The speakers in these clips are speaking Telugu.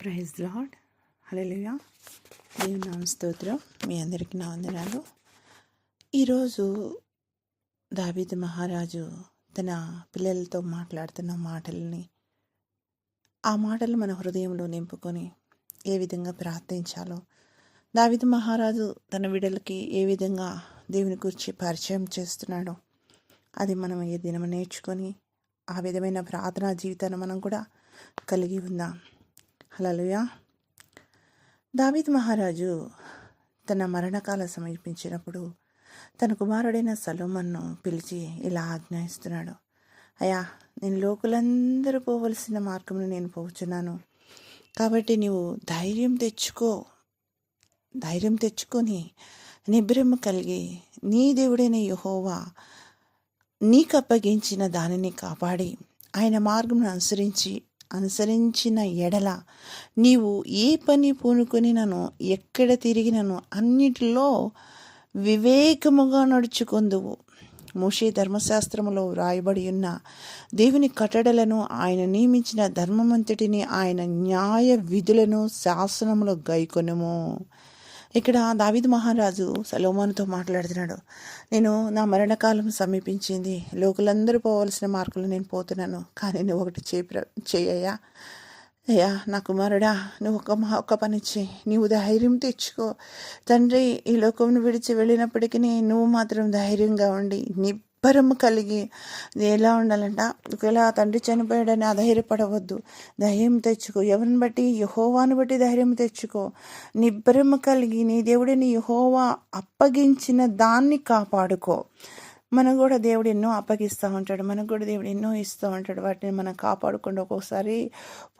ప్రైజ్ లాడ్ హల్లెలూయా. దేవుని నామ స్తోత్రం. మీ అందరికీ నా వందనాలు. ఈరోజు దావీదు మహారాజు తన పిల్లలతో మాట్లాడుతున్న మాటల్ని ఆ మాటలు మన హృదయంలో నింపుకొని ఏ విధంగా ప్రార్థించాలో దావిద మహారాజు తన విడలకి ఏ విధంగా దేవుని గురించి పరిచయం చేస్తున్నాడో అది మనం ఏ దినం నేర్చుకొని ఆ విధమైన ప్రార్థనా జీవితాన్ని మనం కూడా కలిగి ఉందాం. హలలుయా దావీద్ మహారాజు తన మరణకాల సమీపించినప్పుడు తన కుమారుడైన సలోమన్ను పిలిచి ఇలా ఆజ్ఞాయిస్తున్నాడు. అయ్యా నేను లోకులందరూ పోవలసిన మార్గంలో నేను పోవచ్చున్నాను కాబట్టి నీవు ధైర్యం తెచ్చుకో ధైర్యం తెచ్చుకొని నిబ్రహ్మ కలిగి నీ దేవుడైన యహోవా నీకు అప్పగించిన దానిని కాపాడి ఆయన మార్గం అనుసరించి అనుసరించిన ఎడల నీవు ఏ పని పూనుకొని నన్ను ఎక్కడ తిరిగినను అన్నిటిలో వివేకముగా నడుచుకొందువు. మోషే ధర్మశాస్త్రములో వ్రాయబడి ఉన్న దేవుని కట్టడలను ఆయన నియమించిన ధర్మమంతటిని ఆయన న్యాయ విధులను శాసనములో గైకొనుము. ఇక్కడ దావిద్ మహారాజు సలోమానుతో మాట్లాడుతున్నాడు. నేను నా మరణకాలం సమీపించింది. లోకులందరూ పోవలసిన మార్కులు నేను పోతున్నాను. కానీ నువ్వు ఒకటి చేయ చేయయ్యా అయ్యా నా కుమారుడా నువ్వు ఒక మా ఒక పని చేయి నీవు ధైర్యం తెచ్చుకో. తండ్రి ఈ లోకంను విడిచి వెళ్ళినప్పటికీ నువ్వు మాత్రం ధైర్యంగా ఉండి నీ నిబ్బరము కలిగి ఎలా ఉండాలంట? ఒకవేళ తండ్రి చనిపోయాడని అధైర్యపడవద్దు. ధైర్యం తెచ్చుకో. ఎవరిని బట్టి? యహోవాను బట్టి ధైర్యం తెచ్చుకో. నిబ్బరము కలిగి నీ దేవుడిని యహోవా అప్పగించిన దాన్ని కాపాడుకో. మనకు కూడా దేవుడు ఎన్నో అప్పగిస్తూ ఉంటాడు. మనకు కూడా దేవుడు ఎన్నో ఇస్తూ ఉంటాడు. వాటిని మనం కాపాడుకుంటూ ఒక్కొక్కసారి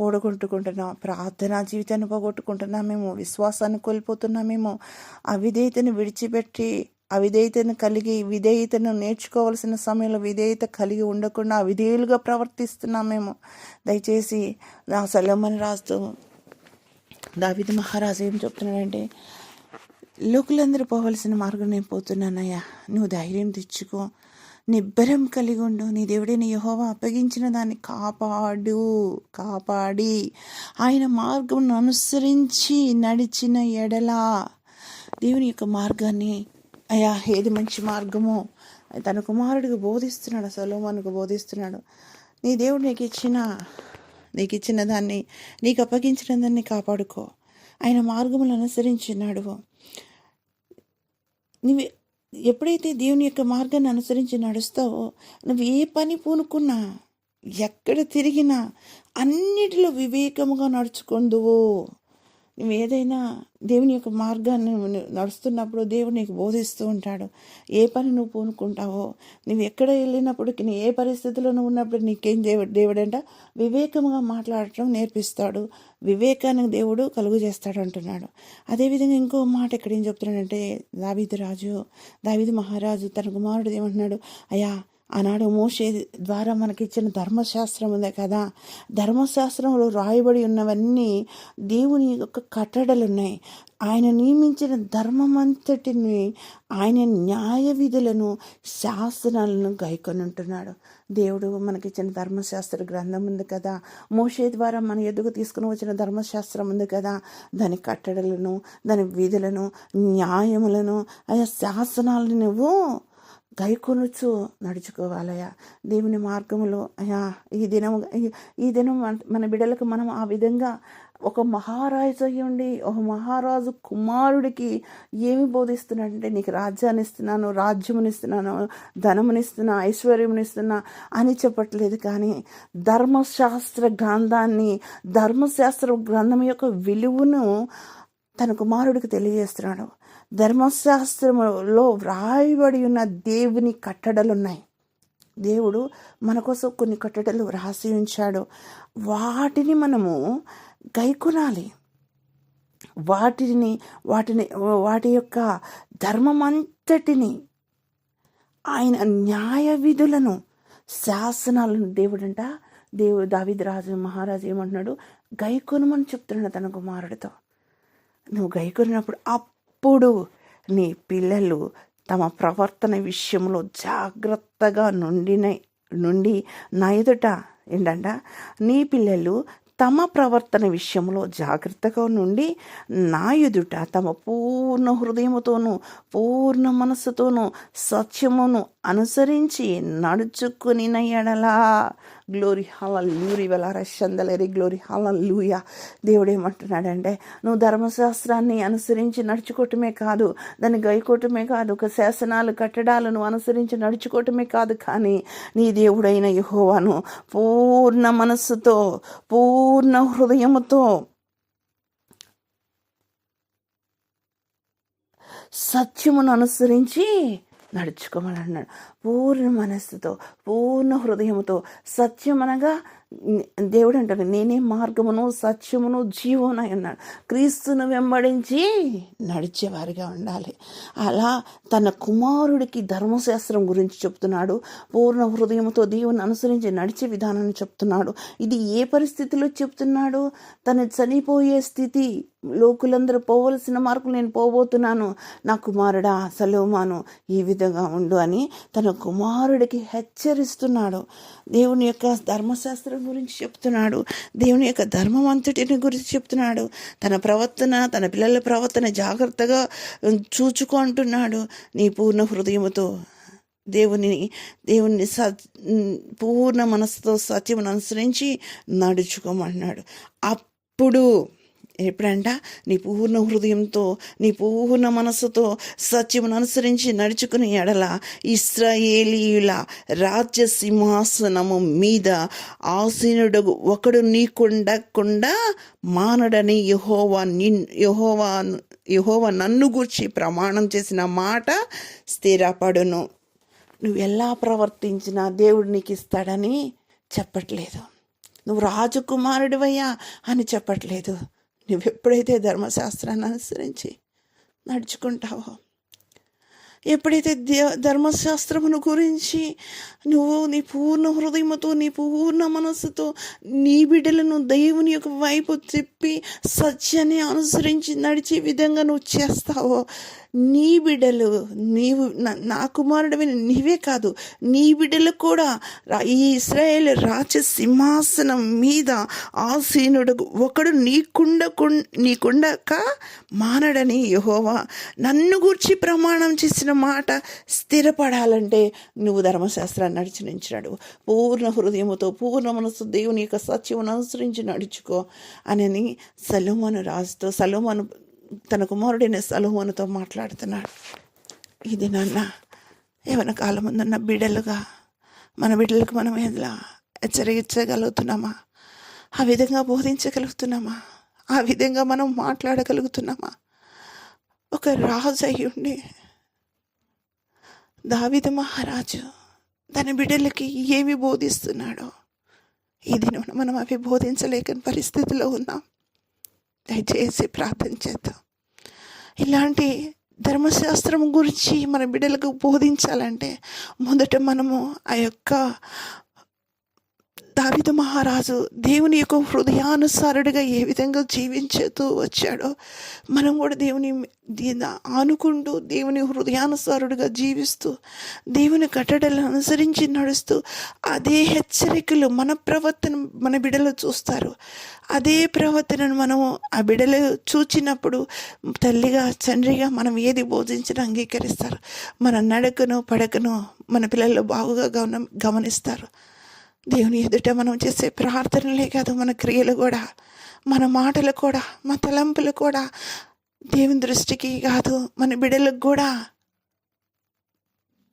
పోడుకుంటుకుంటున్నాం. ప్రార్థనా జీవితాన్ని పోగొట్టుకుంటున్నామేమో. విశ్వాసాన్ని కోల్పోతున్నామేమో. అవిధేయతను విడిచిపెట్టి అవిధేయతను కలిగి విధేయతను నేర్చుకోవాల్సిన సమయంలో విధేయత కలిగి ఉండకుండా అవిధేయులుగా ప్రవర్తిస్తున్నామేమో దయచేసి నా సలమని రాస్తూ దావిద మహారాజు ఏం చెప్తున్నాడంటే లోకులందరూ పోవలసిన మార్గం నేను పోతున్నానయ్యా. నువ్వు ధైర్యం తెచ్చుకో. నిబ్బరం కలిగి ఉండు. నీ దేవుడిని యహోవా అప్పగించిన దాన్ని కాపాడు. కాపాడి. ఆయన మార్గం అనుసరించి నడిచిన ఎడలా దేవుని యొక్క మార్గాన్ని అయ్యా ఏది మంచి మార్గమో? తన కుమారుడికి బోధిస్తున్నాడు సలోమానుకు బోధిస్తున్నాడు. నీ దేవుడు నీకు ఇచ్చిన నీకు ఇచ్చిన దాన్ని నీకు అప్పగించిన దాన్ని కాపాడుకో. ఆయన మార్గములు అనుసరించి నడువు. నువ్వు ఎప్పుడైతే దేవుని యొక్క మార్గాన్ని అనుసరించి నడుస్తావో నువ్వు ఏ పని పూనుకున్నా ఎక్కడ తిరిగినా అన్నిటిలో వివేకముగా నడుచుకుందువు. నువ్వు ఏదైనా దేవుని యొక్క మార్గాన్ని నడుస్తున్నప్పుడు దేవుడు నీకు బోధిస్తూ ఉంటాడు. ఏ పని నువ్వు పూనుకుంటావో నువ్వు ఎక్కడ వెళ్ళినప్పుడు నీ ఏ పరిస్థితిలో నువ్వు ఉన్నప్పుడు నీకేం దేవుడు దేవుడంట వివేకముగా మాట్లాడటం నేర్పిస్తాడు. వివేకాన్ని దేవుడు కలుగు చేస్తాడు అంటున్నాడు. అదేవిధంగా ఇంకో మాట ఎక్కడ ఏం చెప్తున్నాడంటే దావీదు రాజు దావీదు మహారాజు తన కుమారుడు ఏమంటున్నాడు అయ్యా ఆనాడు మోసే ద్వారా మనకిచ్చిన ధర్మశాస్త్రం ఉంది కదా. ధర్మశాస్త్రంలో రాయబడి ఉన్నవన్నీ దేవుని యొక్క కట్టడలు ఉన్నాయి ఆయన నియమించిన ధర్మమంతటిని ఆయన న్యాయ విధులను శాస్త్రాలను గైకొని ఉంటున్నాడు దేవుడు మనకిచ్చిన ధర్మశాస్త్ర గ్రంథం ఉంది కదా. మోషే ద్వారా మన ఎదుగు తీసుకుని వచ్చిన ధర్మశాస్త్రం ఉంది కదా. దాని కట్టడలను దాని విధులను న్యాయములను ఆయా శాసనాలను నువ్వు గైకొనుచు నడుచుకోవాలయ్యా. దేవుని మార్గములో అయ్యా ఈ దినం ఈ దినం మన బిడ్డలకు మనం ఆ విధంగా ఒక మహారాజు అయ్యండి ఒక మహారాజు కుమారుడికి ఏమి బోధిస్తున్నాడంటే నీకు రాజ్యాన్ని ఇస్తున్నాను రాజ్యమునిస్తున్నాను ధనమునిస్తున్నా ఐశ్వర్యమునిస్తున్నా అని చెప్పట్లేదు. కానీ ధర్మశాస్త్ర గ్రంథాన్ని ధర్మశాస్త్ర గ్రంథం యొక్క విలువను తన కుమారుడికి తెలియజేస్తున్నాడు. ధర్మశాస్త్రములో వ్రాయబడి ఉన్న దేవుని కట్టడలు ఉన్నాయి దేవుడు మన కోసం కొన్ని కట్టడలు వ్రాసి ఉంచాడు. వాటిని మనము గైకొనాలి. వాటిని వాటిని వాటి యొక్క ధర్మమంతటిని ఆయన న్యాయ విధులను శాసనాలను దేవుడంట దేవుడు దావిద్ రాజు మహారాజు ఏమంటున్నాడు? గైకొనమని చెప్తున్నాడు తన కుమారుడితో. నువ్వు గైకొనినప్పుడు అప్పుడు నీ పిల్లలు తమ ప్రవర్తన విషయంలో జాగ్రత్తగా నుండిన నుండి నా ఎదుట ఏంటంట? నీ పిల్లలు తమ ప్రవర్తన విషయంలో జాగ్రత్తగా నుండి నా ఎదుట తమ పూర్ణ హృదయముతోనూ పూర్ణ మనస్సుతోనూ సత్యమును అనుసరించి నడుచుకుని ఎడలా. గ్లోరీ లూరి వెలారశందలేరి గ్లోరీ లూయ దేవుడు ఏమంటున్నాడంటే నువ్వు ధర్మశాస్త్రాన్ని అనుసరించి నడుచుకోవటమే కాదు దాన్ని గైకోవటమే కాదు ఒక శాసనాలు కట్టడాలను నువ్వు అనుసరించి నడుచుకోవటమే కాదు కానీ నీ దేవుడైన యహోవాను పూర్ణ మనస్సుతో పూర్ణ హృదయముతో సత్యమును అనుసరించి నడుచుకోమని అన్నాడు పూర్ణ మనస్సుతో పూర్ణ హృదయముతో సత్యం అనగా దేవుడు అంటాడు నేనే మార్గమును సత్యమును జీవమును అన్నాడు క్రీస్తును వెంబడించి నడిచేవారిగా ఉండాలి. అలా తన కుమారుడికి ధర్మశాస్త్రం గురించి చెప్తున్నాడు పూర్ణ హృదయంతో దేవుని అనుసరించి నడిచే విధానాన్ని చెప్తున్నాడు. ఇది ఏ పరిస్థితిలో చెప్తున్నాడు? తను చనిపోయే స్థితి లోకులందరూ పోవలసిన మార్కులు నేను పోబోతున్నాను. నా కుమారుడా సలోమాను ఈ విధంగా ఉండు అని తన కుమారుడికి హెచ్చరిస్తున్నాడు. దేవుని యొక్క ధర్మశాస్త్రం గురించి చెప్తున్నాడు. దేవుని యొక్క ధర్మం అంతటిని గురించి చెప్తున్నాడు. తన ప్రవర్తన తన పిల్లల ప్రవర్తన జాగ్రత్తగా చూచుకుంటున్నాడు. నీ పూర్ణ హృదయముతో దేవుని దేవుని స పూర్ణ మనసుతో సత్యమును అనుసరించి నడుచుకోమన్నాడు. అప్పుడు ఎప్పుడంట నీ పూర్ణ హృదయంతో నీ పూర్ణ మనస్సుతో సత్యమును అనుసరించి నడుచుకుని ఎడల ఇస్రాయేలీయుల రాజ్య సింహాసనము మీద ఆసీనుడు ఒకడు నీకుండకుండా మానడని యహోవా నిన్ యహోవా యహోవా నన్ను గూర్చి ప్రమాణం చేసిన మాట స్థిరపడును. నువ్వు ఎలా ప్రవర్తించినా దేవుడు నీకు ఇస్తాడని చెప్పట్లేదు. నువ్వు రాజకుమారుడివయ్యా అని చెప్పట్లేదు. నువ్వు ఎప్పుడైతే ధర్మశాస్త్రాన్ని అనుసరించి నడుచుకుంటావో. ఎప్పుడైతే ధర్మశాస్త్రమును గురించి నువ్వు నీ పూర్ణ హృదయముతో నీ పూర్ణ మనస్సుతో నీ బిడ్డలను దేవుని యొక్క వైపు తిప్పి సత్యాన్ని అనుసరించి నడిచే విధంగా నువ్వు చేస్తావో నీ బిడ్డలు నీవు నా కుమారుడమైన నీవే కాదు నీ బిడ్డలు కూడా ఈ ఇస్రాయేల్ రాజ సింహాసనం మీద ఆసీనుడు ఒకడు నీకుండ నీకుండక మానడని యహోవా. నన్ను గూర్చి ప్రమాణం చేసిన మాట స్థిరపడాలంటే నువ్వు ధర్మశాస్త్రాన్ని నడిచి నించినాడు. పూర్ణ హృదయముతో పూర్ణ మనసు దేవుని యొక్క సత్యమును అనుసరించి నడుచుకో అని సలోమను రాజుతో సలోమను తన కుమారుడైన సలోమోనుతో మాట్లాడుతున్నాడు. ఇది నాన్న ఏమైనా కాలం ఉందన్న బిడ్డలుగా మన బిడ్డలకు మనం ఎలా హెచ్చరించగలుగుతున్నామా? ఆ విధంగా బోధించగలుగుతున్నామా? ఆ విధంగా మనం మాట్లాడగలుగుతున్నామా? ఒక రాజు అయ్యుండి దావిద మహారాజు తన బిడ్డలకి ఏమి బోధిస్తున్నాడో ఈ దినం మనం అవి బోధించలేకని పరిస్థితిలో ఉన్నాం. దయచేసి ప్రార్థన చేద్దాం. ఇలాంటి ధర్మశాస్త్రం గురించి మన బిడ్డలకు బోధించాలంటే మొదట మనము ఆ యొక్క దావిద మహారాజు దేవుని యొక్క హృదయానుసారుడిగా ఏ విధంగా జీవించుతూ వచ్చాడో మనం కూడా దేవుని ఆనుకుంటూ దేవుని హృదయానుసారుడిగా జీవిస్తూ దేవుని కట్టడలను అనుసరించి నడుస్తూ అదే హెచ్చరికలు మన ప్రవర్తన మన బిడలు చూస్తారు. అదే ప్రవర్తనను మనము ఆ బిడలు చూచినప్పుడు తల్లిగా తండ్రిగా మనం ఏది బోధించినా అంగీకరిస్తారు. మన నడకను పడకను మన పిల్లలు బాగుగా గమన గమనిస్తారు. దేవుని ఎదుట మనం చేసే ప్రార్థనలే కాదు మన క్రియలు కూడా మన మాటలు కూడా మన తలంపులు కూడా దేవుని దృష్టికి కాదు మన బిడ్డలకు కూడా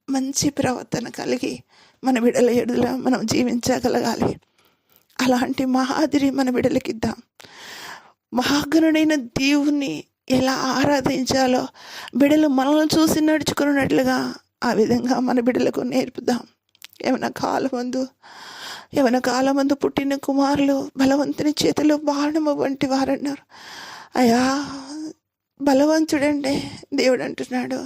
మంచి ప్రవర్తన కలిగి మన బిడల ఎడుల మనం జీవించగలగాలి. అలాంటి మహాదిరి మన బిడలకిద్దాం ఇద్దాం. మహాగణుడైన దేవుణ్ణి ఎలా ఆరాధించాలో బిడలు మనల్ని చూసి నడుచుకున్నట్లుగా ఆ విధంగా మన బిడలకు నేర్పుదాం. ఏమైనా కాలం ముందు యవన కాలమందు పుట్టిన కుమారులు బలవంతుని చేతిలో బాణము వంటి వారన్నారు. అయ్యా బలవంతుడండి దేవుడు అంటున్నాడు.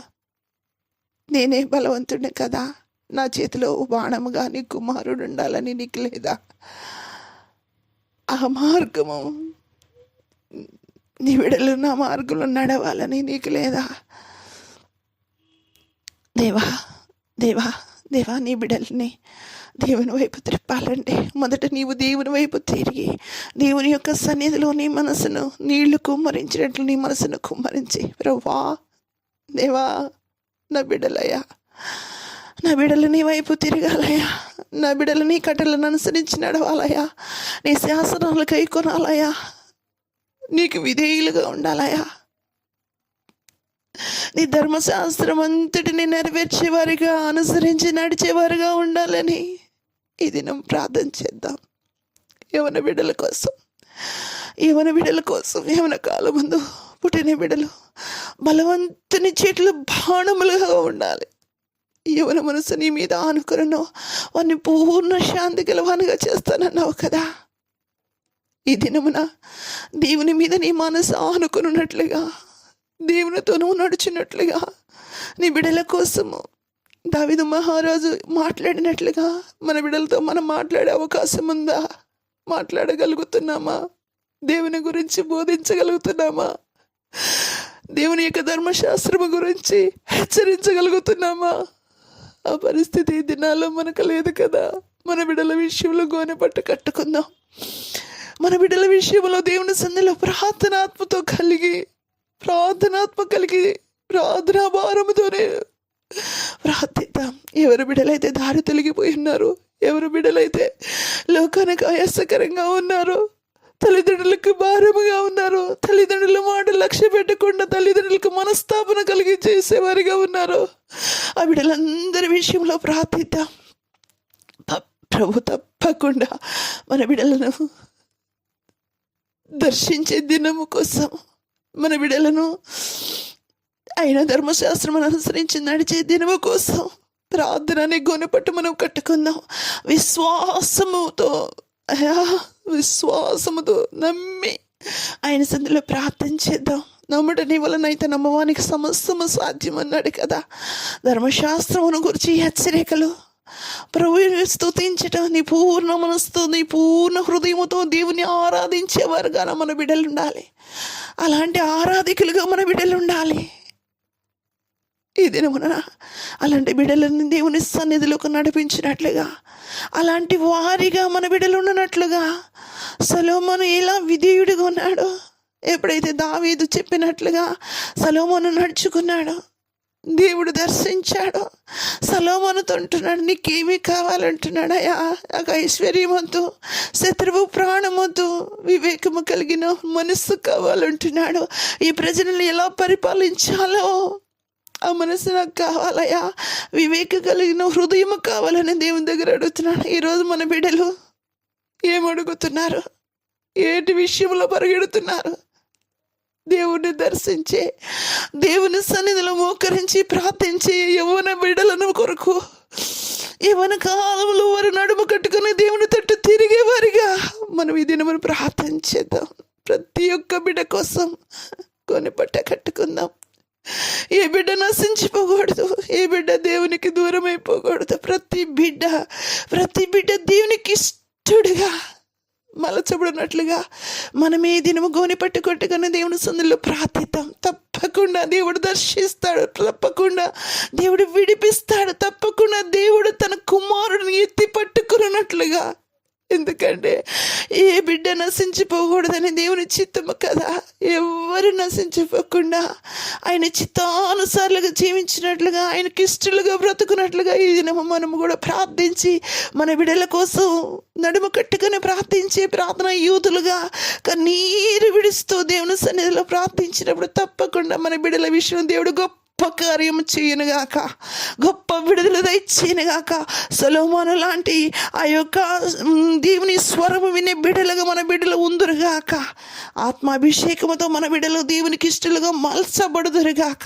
నేనే బలవంతుడే కదా. నా చేతిలో బాణము కానీ కుమారుడు ఉండాలని నీకు లేదా? ఆ మార్గము నీ విడలు నా మార్గంలో నడవాలని నీకు లేదా? దేవా దేవా దేవా నీ బిడల్ని దేవుని వైపు త్రిప్పాలండి. మొదట నీవు దేవుని వైపు తిరిగి దేవుని యొక్క సన్నిధిలో నీ మనసును నీళ్ళు కుమ్మరించినట్లు నీ మనసును కుమ్మరించి ప్రవ్వా దేవా నా బిడ్డలయ్యా నా బిడ్డలు నీ వైపు తిరగాలయ్యా నా బిడ్డలు నీ కట్టలను అనుసరించి నడవాలయ్యా నీ శాసనాలు కై కొనాలయ్యా నీకు విధేయులుగా ఉండాలయ్యా. నీ ధర్మశాస్త్రం అంతటిని నెరవేర్చేవారిగా అనుసరించి నడిచేవారుగా ఉండాలని ఈ దినం ప్రార్థన చేద్దాం. యవన బిడ్డల కోసం. యవన బిడ్డల కోసం. యవన కాలం ముందు పుట్టిన బిడ్డలు. బలవంతుని చేతులు బాణములుగా ఉండాలి. యవన మనసు నీ మీద ఆనుకులను వారిని పూర్ణ శాంతి గలవానిగా చేస్తానన్నావు కదా. ఈ దినమున దేవుని మీద నీ మనసు ఆనుకున్నట్లుగా దేవునితో నువ్వు నడిచినట్లుగా నీ బిడ్డల కోసము దావిదు మహారాజు మాట్లాడినట్లుగా మన బిడ్డలతో మనం మాట్లాడే అవకాశం ఉందా? మాట్లాడగలుగుతున్నామా? దేవుని గురించి బోధించగలుగుతున్నామా? దేవుని యొక్క ధర్మశాస్త్రము గురించి హెచ్చరించగలుగుతున్నామా? ఆ పరిస్థితి ఈ దినాల్లో మనకు లేదు కదా. మన బిడ్డల విషయంలో గోనె పట్టు కట్టుకుందాం. మన బిడ్డల విషయంలో దేవుని సన్నిలో ప్రార్థనాత్మతో కలిగి ప్రార్థనాత్మ కలిగి ప్రార్థనా భారముతోనే ప్రార్థిద్దాం ఎవరు బిడ్డలైతే దారి తొలగిపోయి ఉన్నారు ఎవరు బిడ్డలైతే లోకానికి ఆయాసకరంగా ఉన్నారు తల్లిదండ్రులకు భారముగా ఉన్నారు తల్లిదండ్రుల మాట లక్ష్య పెట్టకుండా తల్లిదండ్రులకు మనస్తాపన కలిగి చేసేవారిగా ఉన్నారు ఆ బిడ్డలందరి విషయంలో ప్రార్థిద్దాం ప్రభు తప్పకుండా మన బిడ్డలను దర్శించే దినము కోసం మన బిడ్డలను ఆయన ధర్మశాస్త్రం అనుసరించి నడిచే దినము కోసం ప్రార్థన అనే గొనపట్టు మనం కట్టుకుందాం. విశ్వాసముతో అయా విశ్వాసముతో నమ్మి ఆయన సందులో ప్రార్థన చేద్దాం. నమ్ముడని వలన వలనైతే నమ్మవానికి సమస్తము సాధ్యం అన్నాడు కదా. ధర్మశాస్త్రమును గురించి హెచ్చరికలు. ప్రభువుని స్థుతించట నీ పూర్ణ మనసుతో నీ పూర్ణ హృదయముతో దేవుని ఆరాధించేవారుగా మన బిడ్డలు ఉండాలి అలాంటి ఆరాధికులుగా మన బిడ్డలు ఉండాలి ఈ దినమున అలాంటి బిడ్డలను దేవుని సన్నిధిలోకి నడిపించినట్లుగా అలాంటి వారిగా మన బిడ్డలు ఉన్నట్లుగా సలోమను ఎలా విధేయుడిగా ఉన్నాడు ఎప్పుడైతే దావీదు చెప్పినట్లుగా సలోమను నడుచుకున్నాడో దేవుడు దర్శించాడు సలోమనుతో ఉంటున్నాడు నీకేమీ కావాలంటున్నాడు అయ్యా. నాకు శత్రువు ప్రాణమొద్దు వివేకము కలిగిన మనస్సు కావాలంటున్నాడు. ఈ ప్రజలను ఎలా పరిపాలించాలో ఆ మనసు నాకు కావాలయ్యా. వివేక కలిగిన హృదయం కావాలని దేవుని దగ్గర అడుగుతున్నాను. ఈరోజు మన బిడ్డలు ఏమడుగుతున్నారు ఏటి విషయంలో పరిగెడుతున్నారు? దేవుణ్ణి దర్శించే దేవుని సన్నిధిలో మోకరించి ప్రార్థించి యవ్వన బిడ్డలను కొరకు యవ్వన కాలంలో వారు నడుము కట్టుకుని దేవుని తట్టు తిరిగేవారిగా మనం ఈ దినమును ప్రార్థన చేద్దాం ప్రతి ఒక్క బిడ్డ కోసం కొన్ని పట్ట కట్టుకుందాం. ఏ బిడ్డ నశించిపోకూడదు. ఏ బిడ్డ దేవునికి దూరం అయిపోకూడదు ప్రతి బిడ్డ ప్రతి బిడ్డ దేవునికి ఇష్టడుగా మలచబడినట్లుగా మనం ఏ దినము గోని పట్టుకొట్టుకుని దేవుని సందులో ప్రార్థిద్దాం. తప్పకుండా దేవుడు దర్శిస్తాడు. తప్పకుండా దేవుడు విడిపిస్తాడు. తప్పకుండా దేవుడు తన కుమారుడిని ఎత్తి పట్టుకున్నట్లుగా ఎందుకంటే ఏ బిడ్డ నశించిపోకూడదని దేవుని చిత్తము కదా. ఎవరు నశించిపోకుండా ఆయన చిత్తానుసారులుగా జీవించినట్లుగా ఆయనకి ఇష్టలుగా బ్రతుకున్నట్లుగా ఈ దినము మనము కూడా ప్రార్థించి మన బిడ్డల కోసం నడుము కట్టుకుని ప్రార్థించే ప్రార్థన యూతులుగా కన్నీరు విడుస్తూ దేవుని సన్నిధిలో ప్రార్థించినప్పుడు తప్పకుండా మన బిడ్డల విషయం దేవుడు గొప్ప గొప్ప కార్యం చేయనుగాక గొప్ప విడుదల దయచేయనుగాక సలోమాను లాంటి ఆ యొక్క దేవుని స్వరము వినే బిడ్డలుగా మన బిడ్డలు ఉందరుగాక ఆత్మాభిషేకముతో మన బిడ్డలు దేవునికి ఇష్టలుగా మలసబడుదురుగాక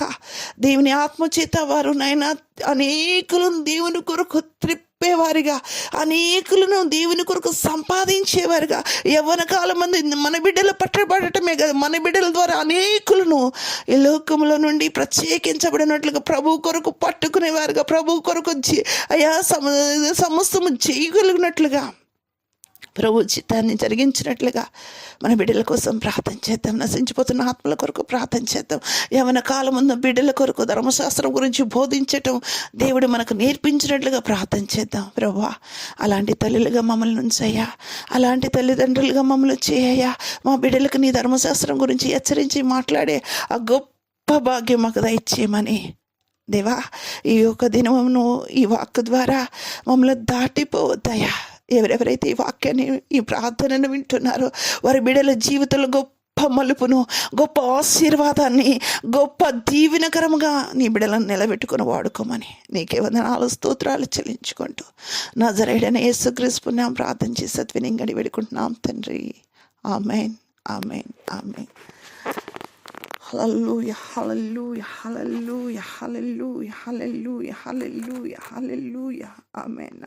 దేవుని ఆత్మ చేత వారు నైనా అనేకులను దేవుని కొరకు చెప్పేవారిగా. అనేకులను దేవుని కొరకు సంపాదించేవారుగా. యవ్వన కాలం మంది మన బిడ్డలు పట్టబడటమే కదా. మన బిడ్డల ద్వారా అనేకులను ఈ లోకంలో నుండి ప్రత్యేకించబడినట్లుగా ప్రభు కొరకు పట్టుకునేవారుగా. ప్రభు కొరకు జీ- అయా సమ సమస్తము చేయగలిగినట్లుగా. ప్రభు చిత్తాన్ని జరిగించినట్లుగా మన బిడ్డల కోసం ప్రార్థన చేద్దాం. నశించిపోతున్న ఆత్మల కొరకు ప్రార్థన చేద్దాం. యవన కాలం ఉన్న బిడ్డల కొరకు ధర్మశాస్త్రం గురించి బోధించటం దేవుడు మనకు నేర్పించినట్లుగా ప్రార్థన చేద్దాం. ప్రభా అలాంటి తల్లులుగా మమ్మల్ని ఉంచయ్యా. అలాంటి తల్లిదండ్రులుగా మమ్మల్ని చేయయ్యా మా బిడ్డలకు నీ ధర్మశాస్త్రం గురించి హెచ్చరించి మాట్లాడే ఆ గొప్ప భాగ్యం మాకు దయచేయమని. దేవా ఈ యొక్క దినమును ఈ వాక్ ద్వారా మమ్మల్ని దాటిపోవద్దయా ఎవరెవరైతే ఈ వాక్యాన్ని ఈ ప్రార్థనను వింటున్నారో వారి బిడల జీవితంలో గొప్ప మలుపును గొప్ప ఆశీర్వాదాన్ని గొప్ప దీవెనకరముగా నీ బిడలను నిలబెట్టుకుని వాడుకోమని నీకే వందనాలు స్తోత్రాలు చెల్లించుకుంటూ నా జరైడైన యేసుక్రీస్తునాం ప్రార్థన చేసి సత్వినింగడి వేడుకుంటున్నాం తండ్రి amen amen amen Hallelujah, hallelujah, hallelujah, hallelujah, hallelujah, hallelujah, hallelujah. Amen